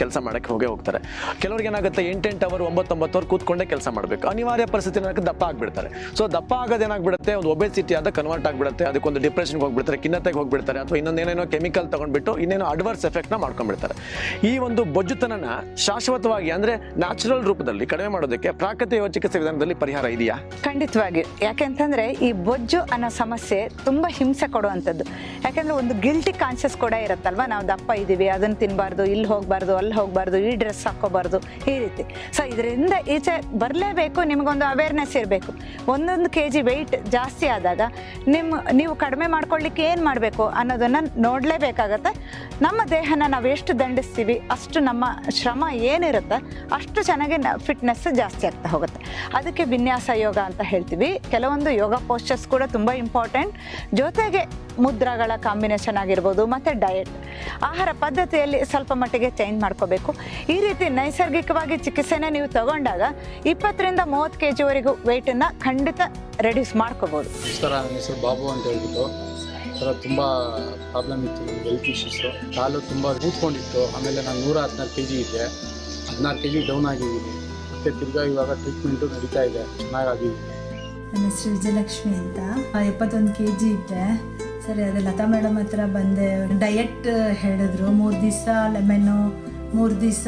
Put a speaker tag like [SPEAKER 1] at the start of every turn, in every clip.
[SPEAKER 1] ಕೆಲಸ ಮಾಡಕ್ಕೆ ಹೋಗೇ ಹೋಗ್ತಾರೆ. ಕೆಲವರಿಗೆ ಏನಾಗುತ್ತೆ, ಎಂಟೆಂಟು ಅವರ್ ಒಂಬತ್ತೊಂಬತ್ತು ಅವರ್ ಕೂತ್ಕೊಂಡೇ ಕೆಲಸ ಮಾಡಬೇಕು. ಅನಿವಾರ್ಯ ಪರಿಸ್ಥಿತಿ ದಪ್ಪ ಆಗಿಬಿಡ್ತಾರೆ. ಸೊ ದಪ್ಪ ಆಗೋದು ಏನಾಗ್ಬಿಡುತ್ತೆ, ಒಂದು ಒಬೆಸಿಟಿ ಆದ ಕನ್ವರ್ಟ್ ಆಗಿಬಿಡುತ್ತೆ, ಅದಕ್ಕೊಂದು ಡಿಪ್ರೆಷನ್ಗೆ ಹೋಗ್ಬಿಡ್ತಾರೆ, ಖಿನ್ನತೆಗೆ ಹೋಗ್ಬಿಡ್ತಾರೆ, ಅಥವಾ ಇನ್ನೊಂದೇನೇನೋ ಕೆಮಿಕಲ್ ತಗೊಂಡ್ಬಿಟ್ಟು ಇನ್ನೇನೋ ಅಡ್ವರ್ಸ್ ಎಫೆಕ್ಟ್ನ ಮಾಡ್ಕೊಂಡ್ಬಿಡ್ತಾರೆ. ಈ ಒಂದು ಬೊಜ್ಜುತನನ ಶಾಶ್ವತವಾಗಿ ಅಂದ್ರೆ ನ್ಯಾಚುರಲ್ ರೂಪದಲ್ಲಿ ಕಡಿಮೆ ಮಾಡೋದಕ್ಕೆ ಪ್ರಾಕೃತಿಕ ಚಿಕಿತ್ಸೆ ವಿಧಾನದಲ್ಲಿ ಪರಿಹಾರ ಇದೆಯಾ?
[SPEAKER 2] ಖಂಡಿತವಾಗಿ. ಯಾಕೆಂತಂದ್ರೆ ಈ ಬೊಜ್ಜು ಅನ್ನೋ ಸಮಸ್ಯೆ ತುಂಬಾ ಹಿಂಸೆ ಕೊಡುವಂಥದ್ದು. ಯಾಕೆಂದ್ರೆ ಒಂದು ಗಿಲ್ಟಿ ಕಾನ್ಷಿಯಸ್ ಕೂಡ ಇರುತ್ತಲ್ವಾ? ನಾವು ದಪ್ಪ ಇದ್ದೀವಿ, ಅದನ್ನ ತಿನ್ನಬಾರ್ದು ಇಲ್ಲಿ ಹೋಗಬಾರ್ದು ಅಲ್ಲಿ ಹೋಗ್ಬಾರ್ದು, ಈ ಡ್ರೆಸ್ ಹಾಕೋಬಾರ್ದು, ಈ ರೀತಿ. ಸೊ ಇದರಿಂದ ಈಚೆ ಬರಲೇಬೇಕು, ನಿಮಗೊಂದು ಅವೇರ್ನೆಸ್ ಇರಬೇಕು. ಒಂದೊಂದು ಕೆ ಜಿ ವೆಯ್ಟ್ ಜಾಸ್ತಿ ಆದಾಗ ನಿಮ್ಮ ನೀವು ಕಡಿಮೆ ಮಾಡ್ಕೊಳ್ಳಿಕ್ಕೆ ಏನು ಮಾಡಬೇಕು ಅನ್ನೋದನ್ನು ನೋಡಲೇಬೇಕಾಗತ್ತೆ. ನಮ್ಮ ದೇಹನ ನಾವು ಎಷ್ಟು ದಂಡಿಸ್ತೀವಿ, ಅಷ್ಟು ನಮ್ಮ ಶ್ರಮ ಏನಿರುತ್ತೆ, ಅಷ್ಟು ಚೆನ್ನಾಗಿ ಫಿಟ್ನೆಸ್ ಜಾಸ್ತಿ ಆಗ್ತಾ ಹೋಗುತ್ತೆ. ಅದಕ್ಕೆ ವಿನ್ಯಾಸ ಯೋಗ ಅಂತ ಹೇಳ್ತೀವಿ. ಕೆಲವೊಂದು ಯೋಗ ಪೋಸ್ಚರ್ಸ್ ಕೂಡ ತುಂಬ ಇಂಪಾರ್ಟೆಂಟ್ ಜೊತೆಗೆ ಮುದ್ರಾಗಳ ಕಾಂಬಿನೇಷನ್ ಆಗಿರ್ಬೋದು, ಮತ್ತು ಡಯಟ್ ಆಹಾರ ಪದ್ಧತಿಯಲ್ಲಿ ಸ್ವಲ್ಪ ಮಟ್ಟಿಗೆ ಚೇಂಜ್ ಮಾಡ್ಕೋಬೇಕು. ಈ ರೀತಿ ನೈಸರ್ಗಿಕವಾಗಿ ಚಿಕಿತ್ಸೆನ ನೀವು ತಗೊಂಡಾಗ ಇಪ್ಪತ್ತರಿಂದ ಮೂವತ್ತು ಕೆ ಜಿವರೆಗೂ ವೆಯ್ಟನ್ನು ಖಂಡಿತ ರೆಡ್ಯೂಸ್ ಮಾಡ್ಕೋಬೋದು.
[SPEAKER 3] ಸರ್ ನನ್ನ ಹೆಸರು ಬಾಬು ಅಂತ ಹೇಳ್ಬಿಟ್ಟು ಸರ್ ತುಂಬ ಪ್ರಾಬ್ಲಮ್ ಇತ್ತು ನನಗೆ ಹೆಲ್ತ್ ಇಶ್ಯೂಸು ಕಾಲು ತುಂಬ ಕೂತ್ಕೊಂಡಿತ್ತು ಆಮೇಲೆ ನಾನು ನೂರ ಹದಿನಾರು ಕೆ ಜಿ ಇದ್ದೆ. ಹದಿನಾರು ಕೆ ಜಿ ಡೌನ್ ಆಗಿದ್ದೀನಿ. ಮತ್ತು ತಿರ್ಗಾ ಇವಾಗ ಟ್ರೀಟ್ಮೆಂಟು ನಡೀತಾ ಇದೆ. ಚೆನ್ನಾಗಾಗಿದೆ
[SPEAKER 4] ನನ್ನ ಹೆಸರು ವಿಜಯಲಕ್ಷ್ಮಿ ಅಂತ. ಎಪ್ಪತ್ತೊಂದು ಕೆ ಜಿ ಇದ್ದೆ. ಸರಿ ಅದೇ ಲತಾ ಮೇಡಮ್ ಹತ್ರ ಬಂದೆ. ಡಯಟ್ ಹೇಳಿದ್ರು. ಮೂರು ದಿವಸ ಲೆಮನ್ನು ಮೂರು ದಿವಸ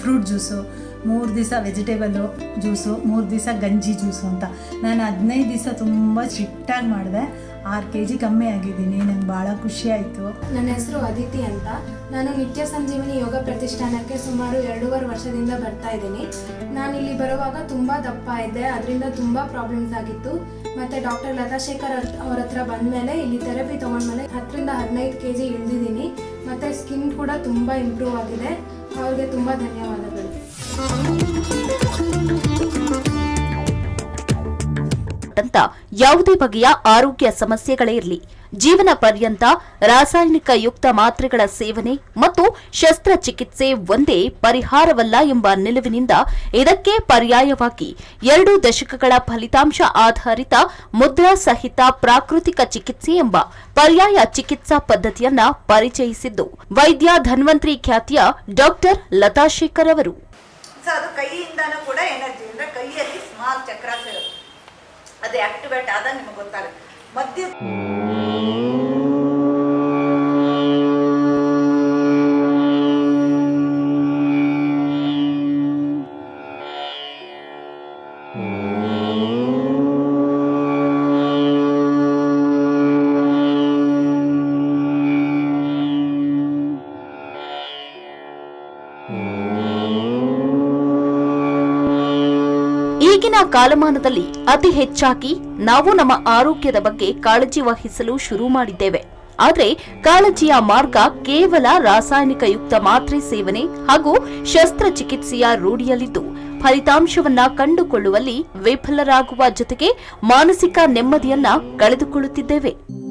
[SPEAKER 4] ಫ್ರೂಟ್ ಜ್ಯೂಸು ಮೂರು ದಿವಸ ವೆಜಿಟೇಬಲು ಜ್ಯೂಸು ಮೂರು ದಿವಸ ಗಂಜಿ ಜ್ಯೂಸು ಅಂತ. ನಾನು ಹದಿನೈದು ದಿವಸ ತುಂಬ ಸ್ಟ್ರಿಕ್ಟಾಗಿ ಮಾಡಿದೆ. ಆರು ಕೆ ಜಿ ಕಮ್ಮಿ ಆಗಿದ್ದೀನಿ, ನಂಗೆ ಭಾಳ ಖುಷಿ ಆಯಿತು.
[SPEAKER 5] ನನ್ನ ಹೆಸರು ಅದಿತಿ ಅಂತ. ನಾನು ನಿತ್ಯ ಸಂಜೀವಿನಿ ಯೋಗ ಪ್ರತಿಷ್ಠಾನಕ್ಕೆ ಸುಮಾರು ಎರಡೂವರೆ ವರ್ಷದಿಂದ ಬರ್ತಾ ಇದ್ದೀನಿ. ನಾನು ಇಲ್ಲಿ ಬರುವಾಗ ತುಂಬ ದಪ್ಪ ಇದ್ದೆ ಅದರಿಂದ ತುಂಬ ಪ್ರಾಬ್ಲಮ್ಸ್ ಆಗಿತ್ತು. ಮತ್ತು ಡಾಕ್ಟರ್ ಲತಾಶೇಖರ್ ಅವ್ರ- ಹತ್ರ ಬಂದಮೇಲೆ ಇಲ್ಲಿ ಥೆರಪಿ ತೊಗೊಂಡ್ಮೇಲೆ ಹತ್ತರಿಂದ ಹದಿನೈದು ಕೆ ಜಿ ಇಳಿದಿದ್ದೀನಿ. ಮತ್ತು ಸ್ಕಿನ್ ಕೂಡ ತುಂಬ ಇಂಪ್ರೂವ್ ಆಗಿದೆ. ಅವ್ರಿಗೆ ತುಂಬ ಧನ್ಯವಾದಗಳು.
[SPEAKER 6] ಅಂತ ಯಾವುದೇ ಬಗೆಯ ಆರೋಗ್ಯ ಸಮಸ್ಯೆಗಳೇ ಇರಲಿ. ಜೀವನ ಪರ್ಯಂತ ರಾಸಾಯನಿಕ ಯುಕ್ತ ಮಾತ್ರೆಗಳ ಸೇವನೆ ಮತ್ತು ಶಸ್ತ್ರಚಿಕಿತ್ಸೆ ಒಂದೇ ಪರಿಹಾರವಲ್ಲ ಎಂಬ ನಿಲುವಿನಿಂದ ಇದಕ್ಕೆ ಪರ್ಯಾಯವಾಗಿ ಎರಡು ದಶಕಗಳ ಫಲಿತಾಂಶ ಆಧಾರಿತ ಮುದ್ರಾ ಸಹಿತ ಪ್ರಾಕೃತಿಕ ಚಿಕಿತ್ಸೆ ಎಂಬ ಪರ್ಯಾಯ ಚಿಕಿತ್ಸಾ ಪದ್ಧತಿಯನ್ನ ಪರಿಚಯಿಸಿದ್ದು. ವೈದ್ಯ ಧನ್ವಂತ್ರಿ ಖ್ಯಾತಿಯ ಡಾಕ್ಟರ್ ಲತಾ ಶೇಖರ್ ಅವರು
[SPEAKER 2] ಕೈಯಿಂದನೂ ಕೂಡ ಎನರ್ಜಿ, ಅಂದ್ರೆ ಕೈಯಲ್ಲಿ ಸ್ಮಾಲ್ ಇರುತ್ತೆ ಅದು ಆಕ್ಟಿವೇಟ್ ಆದಾಗ ನಿಮಗೆ ಗೊತ್ತಾಗುತ್ತೆ. ಮಧ್ಯ
[SPEAKER 6] ಕಾಲಮಾನದಲ್ಲಿ ಅತಿ ಹೆಚ್ಚಾಗಿ ನಾವು ನಮ್ಮ ಆರೋಗ್ಯದ ಬಗ್ಗೆ ಕಾಳಜಿ ವಹಿಸಲು ಶುರು ಮಾಡಿದ್ದೇವೆ. ಆದರೆ ಕಾಳಜಿಯ ಮಾರ್ಗ ಕೇವಲ ರಾಸಾಯನಿಕ ಯುಕ್ತ ಮಾತ್ರೆ ಸೇವನೆ ಹಾಗೂ ಶಸ್ತ್ರಚಿಕಿತ್ಸೆಯ ರೂಢಿಯಲ್ಲಿದ್ದು, ಫಲಿತಾಂಶವನ್ನ ಕಂಡುಕೊಳ್ಳುವಲ್ಲಿ ವಿಫಲರಾಗುವ ಜೊತೆಗೆ ಮಾನಸಿಕ ನೆಮ್ಮದಿಯನ್ನ ಕಳೆದುಕೊಳ್ಳುತ್ತಿದ್ದೇವೆ.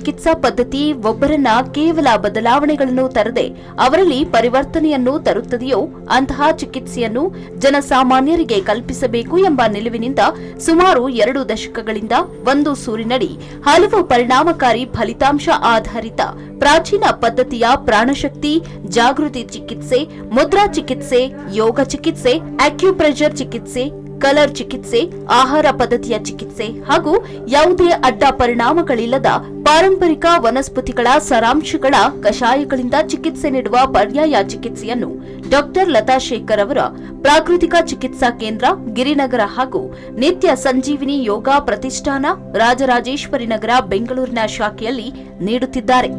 [SPEAKER 6] ಚಿಕಿತ್ಸಾ ಪದ್ಧತಿ ಒಬ್ಬರನ್ನ ಕೇವಲ ಬದಲಾವಣೆಗಳನ್ನು ತರದೆ ಅವರಲ್ಲಿ ಪರಿವರ್ತನೆಯನ್ನು ತರುತ್ತದೆಯೋ ಅಂತಹ ಚಿಕಿತ್ಸೆಯನ್ನು ಜನಸಾಮಾನ್ಯರಿಗೆ ಕಲ್ಪಿಸಬೇಕು ಎಂಬ ನಿಲುವಿನಿಂದ ಸುಮಾರು ಎರಡು ದಶಕಗಳಿಂದ ಒಂದು ಸೂರಿನಡಿ ಹಲವು ಪರಿಣಾಮಕಾರಿ ಫಲಿತಾಂಶ ಆಧಾರಿತ ಪ್ರಾಚೀನ ಪದ್ಧತಿಯ ಪ್ರಾಣಶಕ್ತಿ, ಜಾಗೃತಿ ಚಿಕಿತ್ಸೆ, ಮುದ್ರಾ ಚಿಕಿತ್ಸೆ, ಯೋಗ ಚಿಕಿತ್ಸೆ ಅಕ್ಯುಪ್ರೆಷರ್ ಚಿಕಿತ್ಸೆ ಕಲರ್ ಚಿಕಿತ್ಸೆ, ಆಹಾರ ಪದ್ಧತಿಯ ಚಿಕಿತ್ಸೆ ಹಾಗೂ ಯಾವುದೇ ಅಡ್ಡ ಪರಿಣಾಮಗಳಿಲ್ಲದ ಪಾರಂಪರಿಕ ವನಸ್ಪತಿಗಳ ಸರಾಂಶಗಳ ಕಷಾಯಗಳಿಂದ ಚಿಕಿತ್ಸೆ ನೀಡುವ ಪರ್ಯಾಯ ಚಿಕಿತ್ಸೆಯನ್ನು ಡಾಕ್ಟರ್ ಲತಾ ಶೇಖರ್ ಅವರ ಪ್ರಾಕೃತಿಕ ಚಿಕಿತ್ಸಾ ಕೇಂದ್ರ ಗಿರಿನಗರ ಹಾಗೂ ನಿತ್ಯ ಸಂಜೀವಿನಿ ಯೋಗ ಪ್ರತಿಷ್ಠಾನ ರಾಜರಾಜೇಶ್ವರಿ ನಗರ ಬೆಂಗಳೂರಿನ ಶಾಖೆಯಲ್ಲಿ ನೀಡುತ್ತಿದ್ದಾರೆ.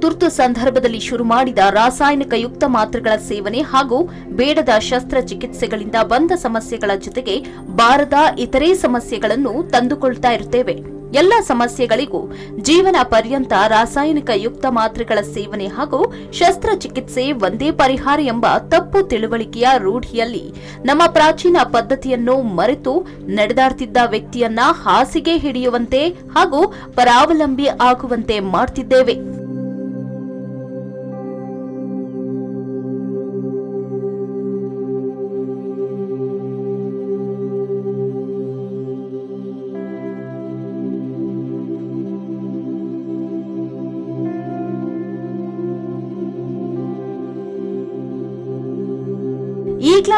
[SPEAKER 6] ತುರ್ತು ಸಂದರ್ಭದಲ್ಲಿ ಶುರು ಮಾಡಿದ ರಾಸಾಯನಿಕ ಯುಕ್ತ ಮಾತ್ರೆಗಳ ಸೇವನೆ ಹಾಗೂ ಬೇಡದ ಶಸ್ತ್ರಚಿಕಿತ್ಸೆಗಳಿಂದ ಬಂದ ಸಮಸ್ಯೆಗಳ ಜೊತೆಗೆ ಬಾರದ ಇತರೆ ಸಮಸ್ಯೆಗಳನ್ನು ತಂದುಕೊಳ್ತಾ ಇರುತ್ತೇವೆ. ಎಲ್ಲ ಸಮಸ್ಯೆಗಳಿಗೂ ಜೀವನ ಪರ್ಯಂತ ರಾಸಾಯನಿಕ ಯುಕ್ತ ಮಾತ್ರೆಗಳ ಸೇವನೆ ಹಾಗೂ ಶಸ್ತ್ರಚಿಕಿತ್ಸೆ ಒಂದೇ ಪರಿಹಾರ ಎಂಬ ತಪ್ಪು ತಿಳುವಳಿಕೆಯ ರೂಢಿಯಲ್ಲಿ ನಮ್ಮ ಪ್ರಾಚೀನ ಪದ್ಧತಿಯನ್ನು ಮರೆತು ನಡೆದಾಡ್ತಿದ್ದ ವ್ಯಕ್ತಿಯನ್ನ ಹಾಸಿಗೆ ಹಿಡಿಯುವಂತೆ ಹಾಗೂ ಪರಾವಲಂಬಿ ಆಗುವಂತೆ ಮಾಡ್ತಿದ್ದೇವೆ.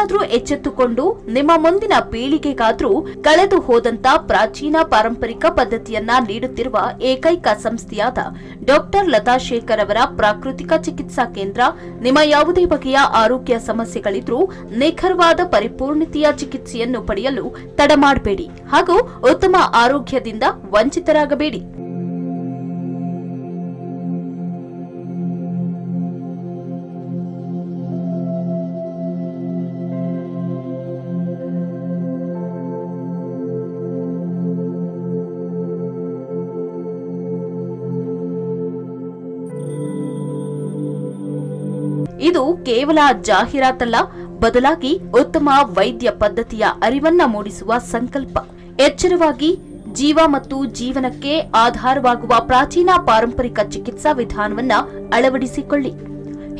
[SPEAKER 6] ಈಗ್ಲಾದ್ರೂ ಎಚ್ಚೆತ್ತುಕೊಂಡು ನಿಮ್ಮ ಮುಂದಿನ ಪೀಳಿಗೆಗಾದ್ರೂ ಕಳೆದು ಹೋದಂತ ಪ್ರಾಚೀನ ಪಾರಂಪರಿಕ ಪದ್ಧತಿಯನ್ನ ನೀಡುತ್ತಿರುವ ಏಕೈಕ ಸಂಸ್ಥೆಯಾದ ಡಾಕ್ಟರ್ ಲತಾಶೇಖರ್ ಅವರ ಪ್ರಾಕೃತಿಕ ಚಿಕಿತ್ಸಾ ಕೇಂದ್ರ, ನಿಮ್ಮ ಯಾವುದೇ ಬಗೆಯ ಆರೋಗ್ಯ ಸಮಸ್ಯೆಗಳಿದ್ರೂ ನಿಖರವಾದ ಪರಿಪೂರ್ಣತೆಯ ಚಿಕಿತ್ಸೆಯನ್ನು ಪಡೆಯಲು ತಡ ಮಾಡಬೇಡಿ ಹಾಗೂ ಉತ್ತಮ ಆರೋಗ್ಯದಿಂದ ವಂಚಿತರಾಗಬೇಡಿ. ಇದು ಕೇವಲ ಜಾಹೀರಾತಲ್ಲ, ಬದಲಾಗಿ ಉತ್ತಮ ವೈದ್ಯ ಪದ್ಧತಿಯ ಅರಿವನ್ನ ಮೂಡಿಸುವ ಸಂಕಲ್ಪ. ಎಚ್ಚರವಾಗಿ ಜೀವ ಮತ್ತು ಜೀವನಕ್ಕೆ ಆಧಾರವಾಗುವ ಪ್ರಾಚೀನ ಪಾರಂಪರಿಕ ಚಿಕಿತ್ಸಾ ವಿಧಾನವನ್ನ ಅಳವಡಿಸಿಕೊಳ್ಳಿ.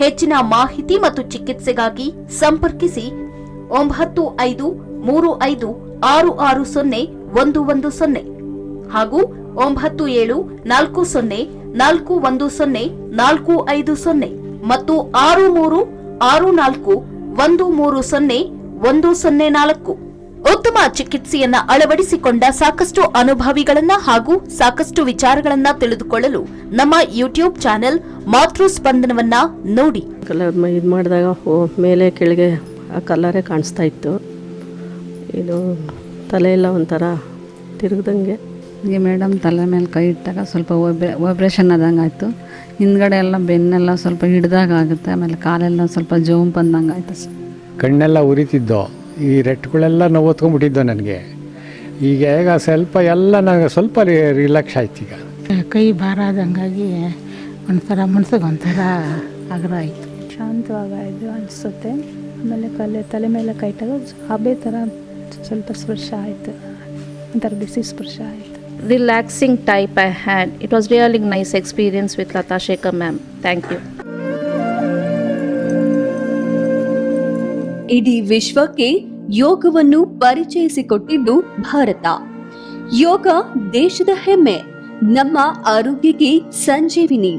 [SPEAKER 6] ಹೆಚ್ಚಿನ ಮಾಹಿತಿ ಮತ್ತು ಚಿಕಿತ್ಸೆಗಾಗಿ ಸಂಪರ್ಕಿಸಿ ಒಂಬತ್ತು ಐದು ಮೂರು ಐದು ಆರು ಆರು ಸೊನ್ನೆ ಒಂದು ಒಂದು ಸೊನ್ನೆ ಹಾಗೂ ಒಂಬತ್ತು ಏಳು ನಾಲ್ಕು ಸೊನ್ನೆ ನಾಲ್ಕು ಒಂದು ಸೊನ್ನೆ ನಾಲ್ಕು ಐದು ಸೊನ್ನೆ. ಮತ್ತು ಆರು ಮೂರು ಆರು ನಾಲ್ಕು ಒಂದು ಮೂರು ಸೊನ್ನೆ ಒಂದು ಸೊನ್ನೆ ನಾಲ್ಕು. ಉತ್ತಮ ಚಿಕಿತ್ಸೆಯನ್ನ ಅಳವಡಿಸಿಕೊಂಡ ಸಾಕಷ್ಟು ಅನುಭವಿಗಳನ್ನ ಹಾಗೂ ಸಾಕಷ್ಟು ವಿಚಾರಗಳನ್ನ ತಿಳಿದುಕೊಳ್ಳಲು ನಮ್ಮ ಯೂಟ್ಯೂಬ್ ಚಾನೆಲ್ ಮಾತೃ ಸ್ಪಂದನವನ್ನ ನೋಡಿ.
[SPEAKER 7] ಕಲರ್ ಇದು ಮಾಡಿದಾಗ ಮೇಲೆ ಕೆಳಗೆ ಆ ಕಲರೇ ಕಾಣಿಸ್ತಾ ಇತ್ತು. ಇದು ತಲೆ ಎಲ್ಲ ಒಂಥರ ತಿರುಗ್ದಂಗೆ.
[SPEAKER 8] ಹೀಗೆ ಮೇಡಮ್ ತಲೆ ಮೇಲೆ ಕೈ ಇಟ್ಟಾಗ ಸ್ವಲ್ಪ ವೈಬ್ರೇಷನ್ ಆದಂಗೆ ಆಯಿತು ಹಿಂದ್ಗಡೆ ಎಲ್ಲ ಬೆನ್ನೆಲ್ಲ ಸ್ವಲ್ಪ ಹಿಡ್ದಾಗ ಆಗುತ್ತೆ ಆಮೇಲೆ ಕಾಲೆಲ್ಲ ಸ್ವಲ್ಪ ಜೋಮ್ ಬಂದಂಗೆ ಆಯಿತು ಸರ್.
[SPEAKER 9] ಕಣ್ಣೆಲ್ಲ ಉರಿತಿದ್ದೋ ಈ ರೆಟ್ಗಳೆಲ್ಲ ನೋವು ಹೊತ್ಕೊಂಡ್ಬಿಟ್ಟಿದ್ದೋ ನನಗೆ. ಈಗ ಈಗ ಸ್ವಲ್ಪ ಎಲ್ಲ ನನಗೆ ಸ್ವಲ್ಪ ರಿಲ್ಯಾಕ್ಸ್ ಆಯ್ತು ಈಗ.
[SPEAKER 10] ಕೈ ಭಾರ ಆದಂಗಾಗಿ ಒಂಥರ ಮನ್ಸಿಗೆ ಒಂಥರ ಆಗ್ರ ಆಯಿತು.
[SPEAKER 11] ಶಾಂತವಾಗಾಯಿತು ಅನಿಸುತ್ತೆ. ಆಮೇಲೆ ಕಲೆ ತಲೆ ಮೇಲೆ ಕೈಟಾಗ ಹಬೆ ಥರ ಸ್ವಲ್ಪ ಸ್ಪರ್ಶ ಆಯಿತು. ಒಂಥರ ಬಿಸಿ ಸ್ಪರ್ಶ ಆಯಿತು.
[SPEAKER 12] Relaxing type I had. It was really nice experience with Lata Shekhar ma'am. Thank you.
[SPEAKER 13] ಇಡೀ ವಿಶ್ವಕ್ಕೆ ಯೋಗವನ್ನು ಪರಿಚಯಿಸಿಕೊಟ್ಟಿದ್ದು ಭಾರತ ಯೋಗ ದೇಶದ ಹೆಮ್ಮೆ ನಮ್ಮ ಆರೋಗ್ಯಕ್ಕೆ ಸಂಜೀವಿನಿ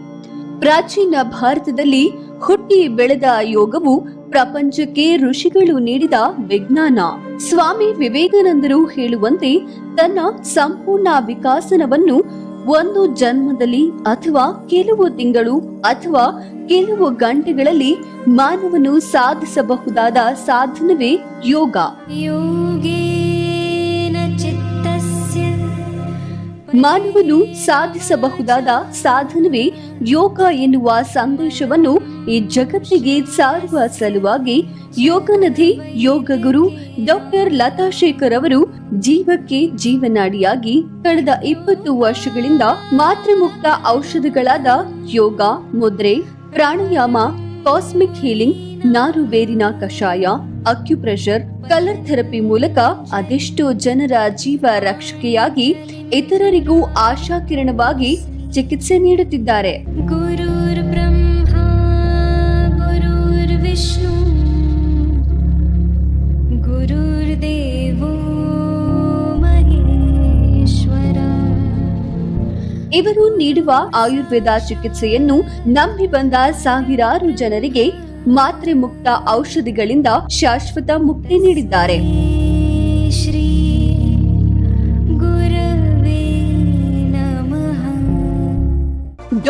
[SPEAKER 13] ಪ್ರಾಚೀನ ಭಾರತದಲ್ಲಿ ಹುಟ್ಟಿ ಬೆಳೆದ ಯೋಗವು ಪ್ರಪಂಚಕ್ಕೆ ಋಷಿಗಳು ನೀಡಿದ ವಿಜ್ಞಾನ. ಸ್ವಾಮಿ ವಿವೇಕಾನಂದರು ಹೇಳುವಂತೆ ತನ್ನ ಸಂಪೂರ್ಣ ವಿಕಾಸನವನ್ನು ಒಂದು ಜನ್ಮದಲ್ಲಿ ಅಥವಾ ಕೆಲವು ತಿಂಗಳು ಅಥವಾ ಕೆಲವು ಗಂಟೆಗಳಲ್ಲಿ ಮಾನವನು ಸಾಧಿಸಬಹುದಾದ ಸಾಧನವೇ ಯೋಗ. ಮಾನವನು ಸಾಧಿಸಬಹುದಾದ ಸಾಧನವೇ ಯೋಗ ಎನ್ನುವ ಸಂದೇಶವನ್ನು ಈ ಜಗತ್ತಿಗೆ ಸಾರುವ ಸಲುವಾಗಿ ಯೋಗನಧಿ, ಯೋಗ ಗುರು ಡಾಕ್ಟರ್ ಲತಾ ಶೇಖರ್ ಅವರು ಜೀವಕ್ಕೆ ಜೀವನಾಡಿಯಾಗಿ ಕಳೆದ ಇಪ್ಪತ್ತು ವರ್ಷಗಳಿಂದ ಮಾತೃಮುಕ್ತ ಔಷಧಗಳಾದ ಯೋಗ, ಮುದ್ರೆ, ಪ್ರಾಣಾಯಾಮ, ಕಾಸ್ಮಿಕ್ ಹೀಲಿಂಗ್, ನಾರುಬೇರಿನ ಕಷಾಯ, ಅಕ್ಯುಪ್ರೆಷರ್, ಕಲರ್ ಥೆರಪಿ ಮೂಲಕ ಅದೆಷ್ಟೋ ಜನರ ಜೀವ ರಕ್ಷಕೆಯಾಗಿ ಇತರರಿಗೂ ಆಶಾಕಿರಣವಾಗಿ ಚಿಕಿತ್ಸೆ ನೀಡುತ್ತಿದ್ದಾರೆ. ಇವರು ನೀಡುವ ಆಯುರ್ವೇದ ಚಿಕಿತ್ಸೆಯನ್ನು ನಂಬಿ ಬಂದ ಸಾವಿರಾರು ಜನರಿಗೆ ಮಾತ್ರೆ ಮುಕ್ತ ಔಷಧಿಗಳಿಂದ ಶಾಶ್ವತ ಮುಕ್ತಿ ನೀಡಿದ್ದಾರೆ.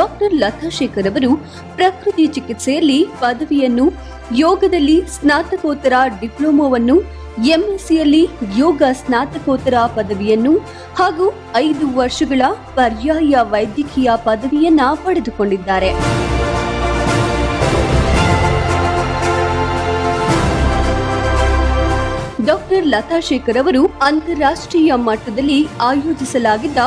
[SPEAKER 13] ಡಾಕ್ಟರ್ ಲತಾ ಶೇಖರ್ ಅವರು ಪ್ರಕೃತಿ ಚಿಕಿತ್ಸೆಯಲ್ಲಿ ಪದವಿಯನ್ನು, ಯೋಗದಲ್ಲಿ ಸ್ನಾತಕೋತ್ತರ ಡಿಪ್ಲೊಮೋವನ್ನು, ಎಂಎಸ್ಸಿಯಲ್ಲಿ ಯೋಗ ಸ್ನಾತಕೋತ್ತರ ಪದವಿಯನ್ನು ಹಾಗೂ ಐದು ವರ್ಷಗಳ ಪರ್ಯಾಯ ವೈದ್ಯಕೀಯ ಪದವಿಯನ್ನ ಪಡೆದುಕೊಂಡಿದ್ದಾರೆ. ಡಾಕ್ಟರ್ ಲತಾ ಶೇಖರ್ ಅವರು ಅಂತಾರಾಷ್ಟ್ರೀಯ ಮಟ್ಟದಲ್ಲಿ ಆಯೋಜಿಸಲಾಗಿದ್ದ